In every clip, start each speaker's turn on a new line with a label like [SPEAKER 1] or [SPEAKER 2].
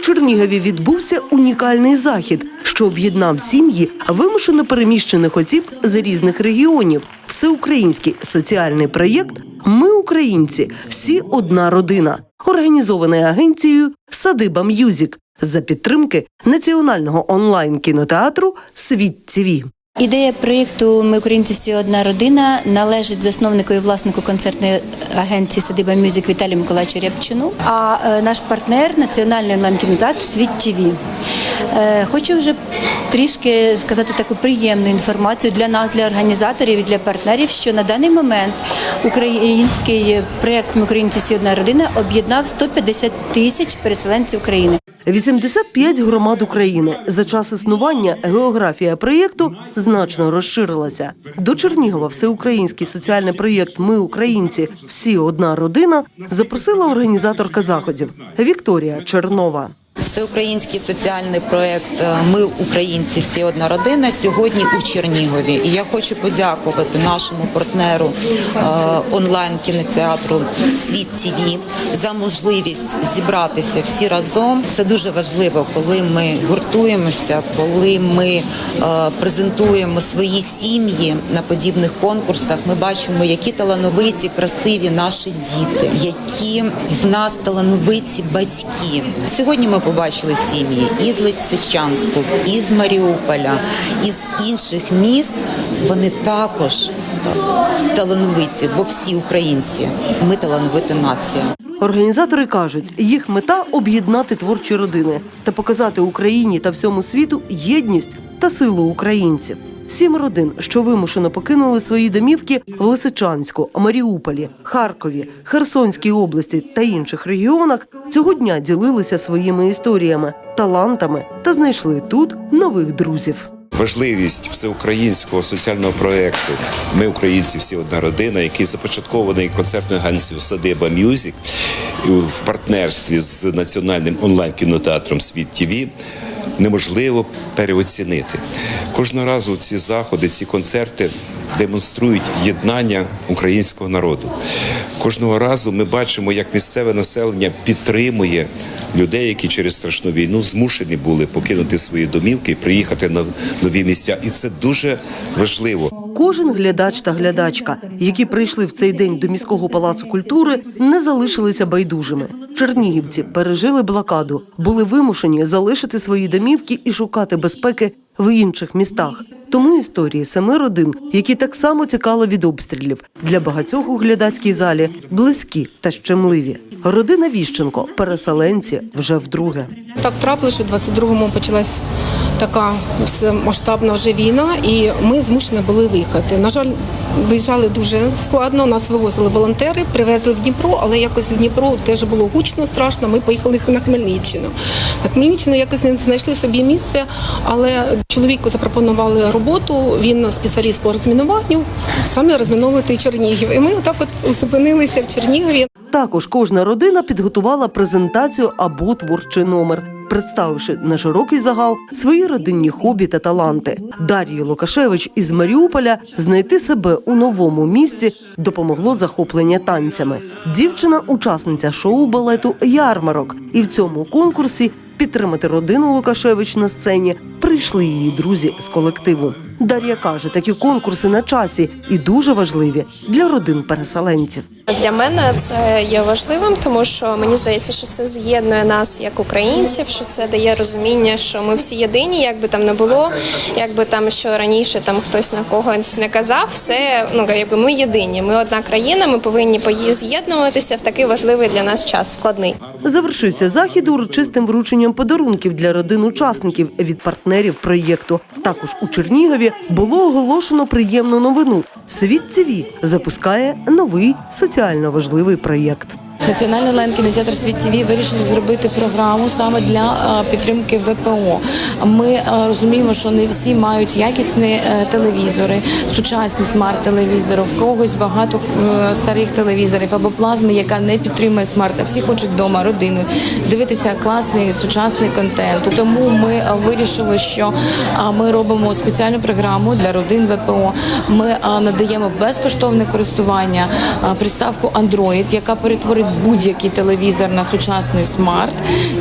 [SPEAKER 1] Чернігові відбувся унікальний захід, що об'єднав сім'ї вимушено переміщених осіб з різних регіонів. Всеукраїнський соціальний проєкт Ми українці, всі одна родина, організований агенцією Садиба М'юзік за підтримки національного онлайн кінотеатру Світ ТІВІ.
[SPEAKER 2] Ідея проєкту Ми українці всі одна родина належить засновнику і власнику концертної агенції Садиба Мюзик Віталію Миколаївичу Рябчину, а е, наш партнер національний онлайн кінотеатр Світ ТВ. Е, Хочу вже трішки сказати таку приємну інформацію для нас, для організаторів і для партнерів, що на даний момент український проєкт Ми українці всі одна родина об'єднав 150 тисяч переселенців України.
[SPEAKER 1] 85 громад України. За час існування географія проєкту значно розширилася. До Чернігова всеукраїнський соціальний проєкт Ми українці, всі одна родина запросила організаторка заходів Вікторія Чернова.
[SPEAKER 3] Всеукраїнський соціальний проект е, Ми українці, всі одна родина сьогодні у Чернігові. І я хочу подякувати нашому партнеру е, онлайн кінотеатру Світ ТВ за можливість зібратися всі разом. Це дуже важливо, коли ми гуртуємося, коли ми е, презентуємо свої сім'ї на подібних конкурсах. Ми бачимо, які талановиті, красиві наші діти, які в нас талановиті батьки. Сьогодні ми побачили сім'ї із Лисичанську, із Маріуполя, із інших міст. Вони також е, талановиті, бо всі українці. Ми талановита нація.
[SPEAKER 1] Організатори кажуть, їх мета об'єднати творчі родини та показати Україні та всьому світу єдність та силу українців. Сім родин, що вимушено покинули свої домівки в Лисичанську, Маріуполі, Харкові, Херсонській області та інших регіонах, цього дня ділилися своїми історіями, талантами та знайшли тут нових друзів.
[SPEAKER 4] Важливість всеукраїнського соціального проєкту Ми українці всі одна родина, який започаткований концертною агенцією Садиба Мюзик в партнерстві з національним онлайн кінотеатром Світ ТВ неможливо переоцінити. Кожного разу ці заходи, ці концерти демонструють єднання українського народу. Кожного разу ми бачимо, як місцеве населення підтримує людей, які через страшну війну змушені були покинути свої домівки і приїхати на нові місця. І це дуже важливо.
[SPEAKER 1] Кожен глядач та глядачка, які прийшли в цей день до міського палацу культури, не залишилися байдужими. Чернігівці пережили блокаду, були вимушені залишити свої домівки і шукати безпеки в інших містах. Тому історії семи родин, які так само тікали від обстрілів, для багатьох у глядацькій залі близькі та щемливі. Родина Віщенко, переселенці вже вдруге.
[SPEAKER 5] Так трапилося, що в 22-му почалась така масштабна вже війна, і ми змушені були виїхати. На жаль, виїжджали дуже складно. Нас вивозили волонтери, привезли в Дніпро, але якось в Дніпро теж було гучно, страшно. Ми поїхали на Хмельниччину. На Хмельниччину якось не знайшли собі місце, але чоловіку запропонували роботу. Він спеціаліст по розмінуванню, саме розміновувати Чернігів. І ми отак от зупинилися в Чернігові.
[SPEAKER 1] Також кожна родина підготувала презентацію або творчий номер, представивши на широкий загал свої родинні хобі та таланти. Дар'ї Лукашевич із Маріуполя знайти себе у новому місці допомогло захоплення танцями. Дівчина учасниця шоу балету Ярмарок, і в цьому конкурсі підтримати родину Лукашевич на сцені прийшли її друзі з колективу. Дар'я каже, такі конкурси на часі і дуже важливі для родин переселенців.
[SPEAKER 6] Для мене це є важливим, тому що мені здається, що це з'єднує нас як українців, що це дає розуміння, що ми всі єдині, як би там не було, як би там що раніше там хтось на когось не казав, все ну якби ми єдині. Ми одна країна, ми повинні з'єднуватися в такий важливий для нас час, складний.
[SPEAKER 1] Завершився захід урочистим врученням подарунків для родин учасників від партнерів проєкту. Також у Чернігові було оголошено приємну новину. Світ ТВ запускає новий соціально важливий проєкт.
[SPEAKER 7] Національний онлайн кінотеатр Світ ТВ вирішили зробити програму саме для е, підтримки ВПО. Ми е, розуміємо, що не всі мають якісні е, телевізори, сучасні смарт-телевізори. В когось багато старих телевізорів або плазми, яка не підтримує смарт. А всі хочуть вдома родиною дивитися класний сучасний контент. Тому ми вирішили, що ми робимо спеціальну програму для родин ВПО. Ми надаємо безкоштовне користування приставку Android, яка перетворить будь-який телевізор на сучасний смарт,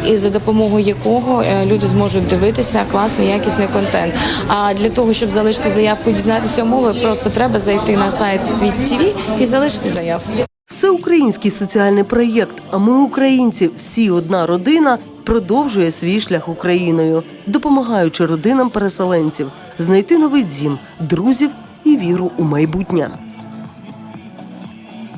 [SPEAKER 7] і за допомогою якого е, люди зможуть дивитися класний якісний контент. А для того, щоб залишити заявку і дізнатися умови, просто треба зайти на сайт Світ ТВ і залишити заявку.
[SPEAKER 1] Всеукраїнський соціальний проєкт А ми українці всі одна родина продовжує свій шлях Україною, допомагаючи родинам переселенців знайти новий дім, друзів і віру у майбутнє.